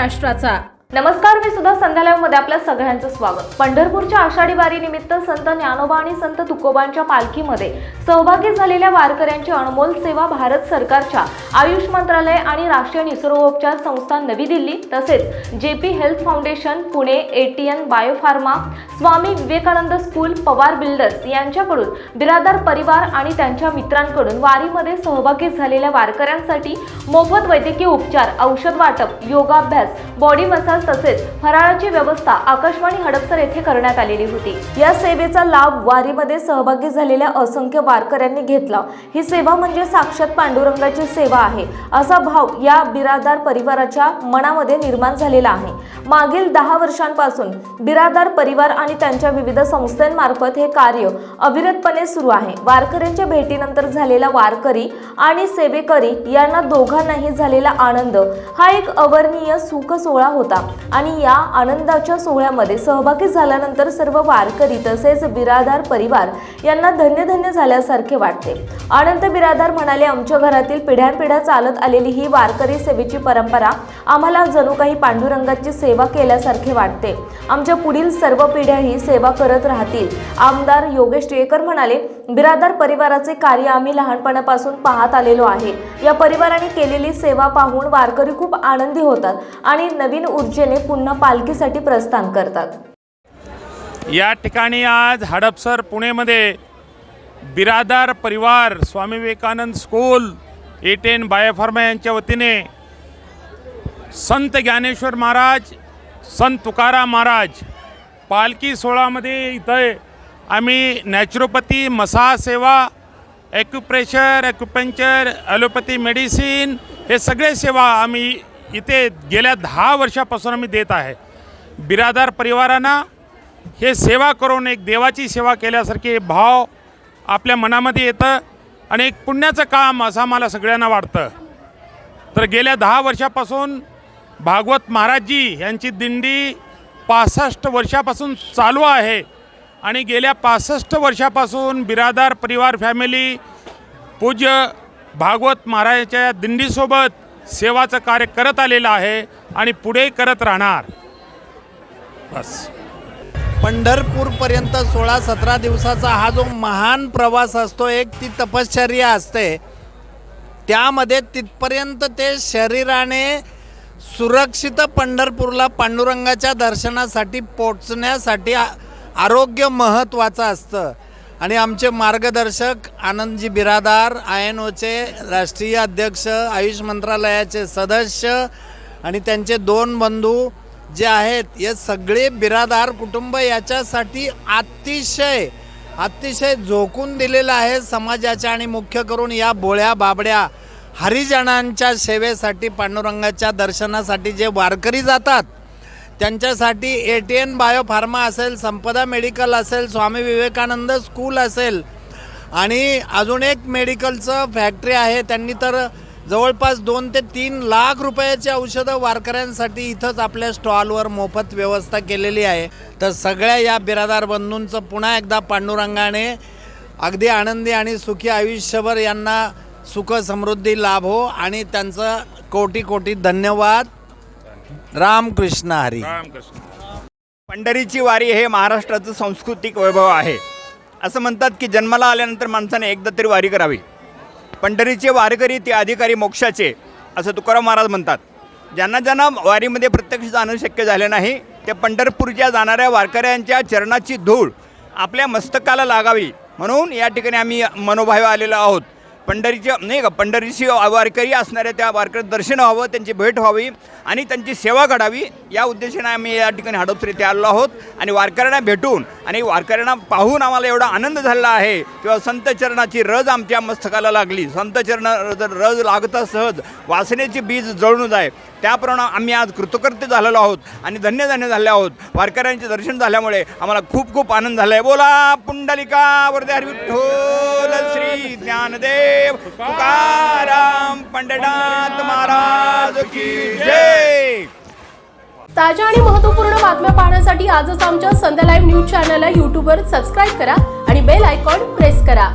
राष्ट्राचा नमस्कार मी सुद्धा संध्यालयामध्ये आपल्या सगळ्यांचं स्वागत. पंढरपूरच्या आषाढी वारी निमित्त संत ज्ञानोबा आणि संत तुकोबांच्या पालखीमध्ये सहभागी झालेल्या वारकऱ्यांची अनमोल सेवा भारत सरकारच्या आयुष मंत्रालय आणि राष्ट्रीय निसर्गोपचार संस्था नवी दिल्ली तसेच J P health foundation Pune ATN biopharma Swami Vivekananda school Pawar builders यांच्याकडून बिरादार परिवार आणि त्यांच्या मित्रांकडून वारीमध्ये सहभागी झालेल्या वारकऱ्यांसाठी मोफत वैद्यकीय उपचार औषध वाटप योगाभ्यास बॉडी मसाज तसेच फराळाची व्यवस्था आकाशवाणी हडपसर येथे करण्यात आलेली होती. या सेवेचा लाभ वारीमध्ये सहभागी झालेल्या असंख्य वारकऱ्यांनी घेतला. ही सेवा म्हणजे साक्षात पांडुरंगाची सेवा आहे. असा भाव या बिरादार परिवाराच्या मनामध्ये निर्माण झालेला आहे. मागील दहा वर्षांपासून बिरादार परिवार आणि त्यांच्या विविध संस्थांमार्फत हे कार्य अविरतपणे सुरू आहे. वारकऱ्यांच्या भेटीनंतर झालेला वारकरी आणि सेवेकरी यांना दोघांनाही झालेला आनंद हा एक अवर्णीय सुख सोहळा होता. आणि या आनंदाच्या सोहळ्यामध्ये सहभागी झाल्यानंतर सर्व वारकरी तसेच बिरादार परिवार यांना धन्य धन्य झाल्यासारखे वाटते. आनंद बिरादार म्हणाले आमच्या घरातील पिढ्यानपिढ्या चालत आलेली ही वारकरी सेवेची परंपरा आम्हाला जणू काही पांडुरंगाची सेवा केल्यासारखे वाटते. आमच्या पुढील सर्व पिढ्या ही सेवा करत राहतील. आमदार योगेश टिळेकर म्हणाले बिरादार परिवाराचे कार्य आम्ही लहानपणापासून पाहत आलेलो आहे. या परिवाराने केलेली सेवा पाहून वारकरी खूप आनंदी होतात आणि नवीन ऊर्जेने पुन्हा पालखीसाठी प्रस्थान करतात. या ठिकाणी आज हडपसर पुणेमध्ये बिरादार परिवार Swami Vivekanand school A ten biopharma यांच्या वतीने संत ज्ञानेश्वर महाराज संत तुकाराम महाराज पालखी सोहळामध्ये इथं आम्ही नॅचरोपॅथी मसासेवा ॲक्युप्रेशर ॲक्युपंक्चर ॲलोपॅथी मेडिसिन हे सगळे सेवा आम्ही इथे गेल्या दहा वर्षापासून आम्ही देत आहे. बिरादार परिवारांना हे सेवा करून एक देवाची सेवा केल्यासारखे भाव आपल्या मनामध्ये येतं आणि एक पुण्याचं काम असं आम्हाला सगळ्यांना वाटतं. तर गेल्या दहा वर्षापासून भागवत महाराजजी यांची दिंडी पासष्ट वर्षापासून चालू आहे. आणि गेल्या पासष्ट वर्षापासून बिरादार परिवार फॅमिली पूज्य भागवत महाराजाच्या या दिंडीसोबत सेवाचं कार्य करत आलेलं आहे आणि पुढे करत राहणार. बस. पंढरपूरपर्यंत सोळा सतरा दिवसाचा हा जो महान प्रवास असतो एक ती तपश्चर्या असते. त्यामध्ये तिथपर्यंत ते शरीराने सुरक्षित पंढरपूरला पांडुरंगाच्या दर्शनासाठी पोचण्यासाठी आरोग्य महत्त्वाचं असतं. आणि आमचे मार्गदर्शक आनंदजी बिरादार आय एन ओचे राष्ट्रीय अध्यक्ष आयुष मंत्रालयाचे सदस्य आणि त्यांचे दोन बंधू जे आहेत हे सगळे बिरादार कुटुंब याच्यासाठी अतिशय अतिशय झोकून दिलेलं आहे समाजाच्या आणि मुख्य करून या बोळ्या बाबड्या. हरिजनांच्या सेवेसाठी पांडुरंगाच्या दर्शनासाठी जे वारकरी जातात त्यांच्यासाठी ए टी एन बायोफार्मा असेल संपदा मेडिकल असेल स्वामी विवेकानंद स्कूल असेल आणि अजून एक मेडिकलचं फॅक्टरी आहे त्यांनी तर जवळपास दोन ते तीन लाख रुपयाची औषधं वारकऱ्यांसाठी इथंच आपल्या स्टॉलवर मोफत व्यवस्था केलेली आहे. तर सगळ्या या बिरादार बंधूंचं पुन्हा एकदा पांडुरंगाने अगदी आनंदी आणि सुखी आयुष्यभर यांना सुख समृद्धी लाभो आणि त्यांचं कोटी कोटी धन्यवाद. रामकृष्ण हरी. रामकृष्ण. पंढरीची वारी हे महाराष्ट्राचं सांस्कृतिक वैभव आहे. असं म्हणतात की जन्माला आल्यानंतर माणसाने एकदा तरी वारी करावी. पंढरीचे वारकरी ते अधिकारी मोक्षाचे असं तुकाराम महाराज म्हणतात. ज्यांना ज्यांना वारीमध्ये प्रत्यक्ष जाणं शक्य झालं नाही ते पंढरपूरच्या जाणाऱ्या वारकऱ्यांच्या चरणाची धूळ आपल्या मस्तकाला लागावी म्हणून या ठिकाणी आम्ही मनोभावे आलेलो आहोत. पंढरीच्या नाही का पंढरीची वारकरी असणाऱ्या त्या वारकरी दर्शन व्हावं त्यांची भेट व्हावी आणि त्यांची सेवा घडावी या उद्देशाने आम्ही या ठिकाणी हडपसर इथे आलो आहोत. आणि वारकऱ्यांना भेटून आणि वारकऱ्यांना पाहून आम्हाला एवढा आनंद झालेला आहे किंवा संत चरणाची रज आमच्या मस्तकाला लागली. संत चरण रज लागता सहज वासनेची बीज जळून आहे त्याप्रमाणे आम्ही आज कृतकृत्य झालेलो आहोत आणि धन्य धन्य झाले आहोत. वारकऱ्यांचे दर्शन झाल्यामुळे आम्हाला खूप खूप आनंद झाला आहे बोला पुंडलिका वरदे हरी विठ्ठल! श्री ज्ञानदेव तुकाराम पंढरनाथ महाराज की जय. ताज्या आणि महत्त्वपूर्ण बातम्या पाहण्यासाठी आजच आमच्या संध्या लाईव्ह न्यूज चॅनलला यूट्यूबवर सबस्क्राईब करा आणि बेल आयकॉन प्रेस करा.